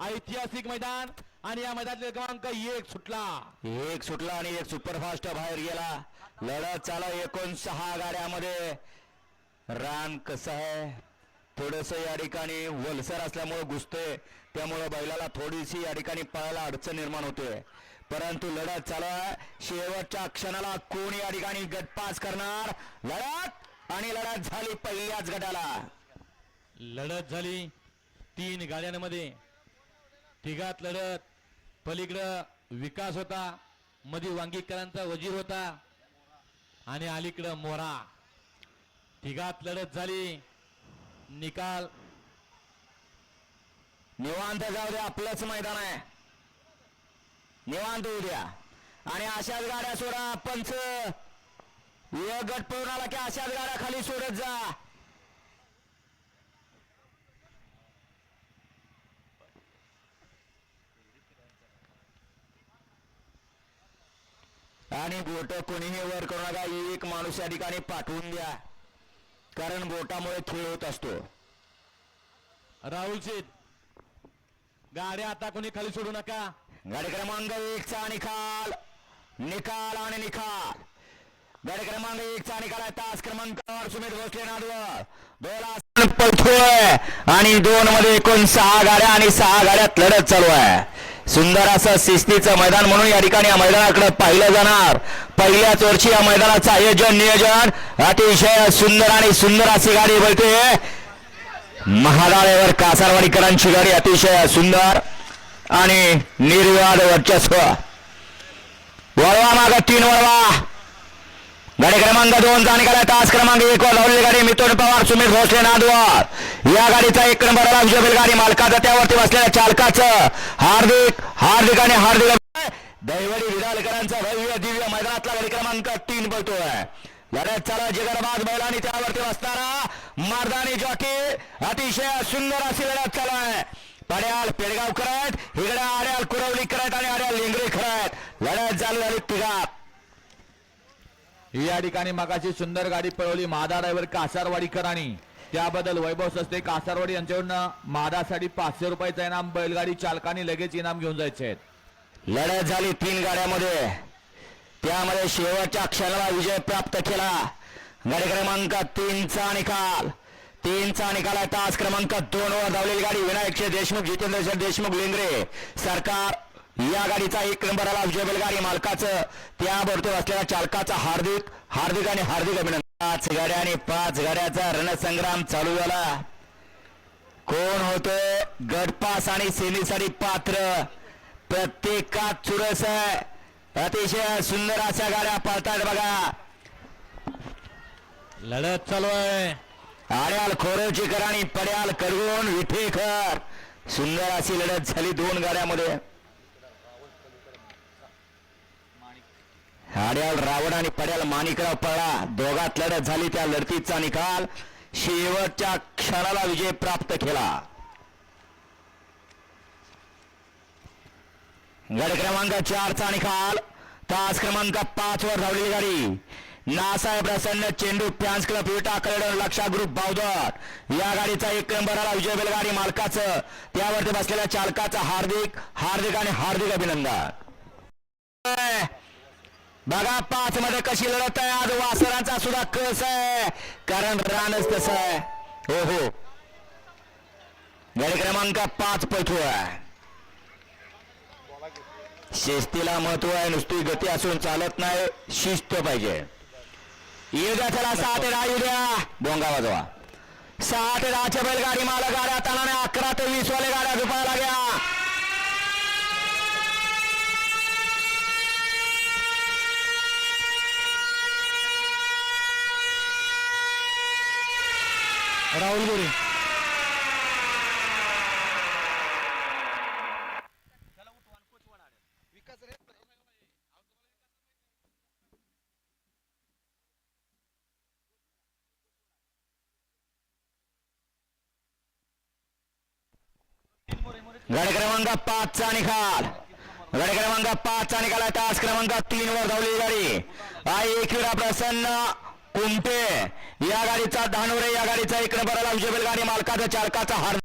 ऐतिहासिक मैदान आणि या मैदानातील क्रमांक एक सुटला. एक सुटला आणि एक सुपरफास्ट बाहेर गेला. लढत चालू एकूण सहा गाड्यामध्ये. रान कसं आहे. थोडस या ठिकाणी वलसर असल्यामुळे घुसतोय. त्यामुळे बैलाला थोडीशी या ठिकाणी पळायला अडचण निर्माण होते. परंतु लढत चालू आहे. शेवटच्या क्षणाला कोण या ठिकाणी गटपास करणार? लढत आणि लढत झाली पहिल्याच गटाला. लढत झाली तीन गाड्यांमध्ये. तिघात लढत. पलीकडं विकास होता. मध्ये वांगीकरांचा वजीर होता. आणि अलीकडं मोरा. तिघात लढत झाली. निकाल. निवांत जाऊ द्या आपलंच मैदान आहे. निवांत होऊ द्या. आणि अशाच गाड्या सोडा पंच. गट पळून आला की अशाच गाड्या खाली सोडत जा. आणि बोट कोणीही वर करू नका. एक माणूस या ठिकाणी पाठवून द्या. कारण बोटामुळे खेळ होत असतो. राहुल शेठ गाड्या आता कोणी खाली सोडू नका. गाडी क्रमांक एकचा निकाल. निकाल आणि निकाल. गाडी क्रमांक एकचा निकाल आहे. तास क्रमांकावर सुमित भोसले नादवर दोन पळतोय आणि दोन मध्ये एकूण सहा गाड्या आणि सहा गाड्यात लढत चालू आहे. सुंदर असं शिस्तीचं मैदान म्हणून या ठिकाणी या मैदानाकडे पाहिलं जाणार. पहिल्याच वर्षी या मैदानाचं आयोजन नियोजन अतिशय सुंदर आणि सुंदर अशी गाडी बोलते. महाडाळेवर कासारवाडीकरांची गाडी अतिशय सुंदर आणि निर्विवाद वर्चस्व. वळवा माग तीन वळवा. गाडी क्रमांक दोन चा निघाला तास क्रमांक एक वर लावलेली गाडी मिथुन पवार सुमित भोसले नादवा या गाडीचा एक नंबर आला गाडी मालकाचा त्यावरती बसलेल्या चालकाचं. हार्दिक हार्दिक आणि हार्दिक दैवडी विडालकरांचा भव्य दिव्य मैदानातला गाडी क्रमांक तीन बोलतोय लढत चाला जिगरबाज बैल आणि त्यावरती बसणारा मारदानी जॉकी. अतिशय सुंदर अशी लढत चालू आहे. पड्याल पेडगाव करत इकडे आड्याल कुरवली करत आणि आड्याल लिंगरी करत लढत चालू झाली तिघात. या ठिकाणी मगाशी सुंदर गाडी पळवली मादा ड्रायव्हर कासारवाडीकरांनी. त्याबद्दल वैभव सस्ते कासारवाडी यांच्याकडून मादासाठी पाचशे रुपयाचा इनाम बैलगाडी चालकांनी लगेच इनाम घेऊन जायचे आहेत. लढत झाली तीन गाड्यामध्ये. त्यामध्ये शेवटच्या क्षणाला विजय प्राप्त केला. गाडी क्रमांक तीनचा निकाल. तीनचा निकाल आहे. तास क्रमांक दोन वर धावलेली गाडी. विनायक देशमुख जितेंद्र देशमुख लिंगरे. सरकार या गाडीचा एक नंबर आला विजय बैलगाडी मालकाचं. त्याबरोबर असलेल्या चालकाचा हार्दिक हार्दिक आणि हार्दिक अभिनंदन. पाच गाड्या आणि पाच गाड्याचा रणसंग्राम चालू झाला. कोण होतोय गटपास आणि सेमीसाठी पात्र. प्रत्येकात चुरस आहे. अतिशय सुंदर अशा गाड्या पळतात बघा. लढत चालू आहे. आड्याल खोरवचीकर आणि पड्याल करगून विठेकर सुंदर अशी लढत झाली दोन गाड्यामध्ये. हाड्याल रावण आणि पड्याल माणिकराव पळा. दोघात लढत झाली त्या लढतीचा निकाल. शेवटच्या क्षणाला विजय प्राप्त केला. गड क्रमांक चारचा निकाल. तास क्रमांक पाच वर धावलेली गाडी. नासाय प्रसन्न चेंडू फॅन्स क्लब विटा कलेडर लक्षा ग्रुप बावदर या गाडीचा एक नंबर आला विजय बैलगाडी मालकाचं. त्यावरती बसलेल्या चालकाचं हार्दिक हार्दिक आणि हार्दिक अभिनंदन. बघा पाच मध्ये कशी लढत आहे? आज वासरांचा सुद्धा कस आहे? कारण रानच तस आहे. हो हो. गाडी क्रमांक पाच पैठू आहे. शिस्तीला महत्त्व आहे नुसती गती असून चालत नाही शिस्त पाहिजे. येऊ त्याला सात ते दहा येऊ द्या. बोंगा वाजवा. सात ते दहाच्या बैलगाडी मालक गाड्या तानाने अकरा ते वीस वाले गाड्या झुपायला घ्या राहुल गोरे. गड क्रमांक पाचचा निकाल. गड क्रमांक पाचचा निकाल आहे. तास क्रमांक तीन वर धावलेली गाडी. आई एकविरा प्रसन्न. कुंपे. या गाडीचा धानोरे या गाडीचा एक नंबर आला विजय गाडी मालकाचा चालकाचा हार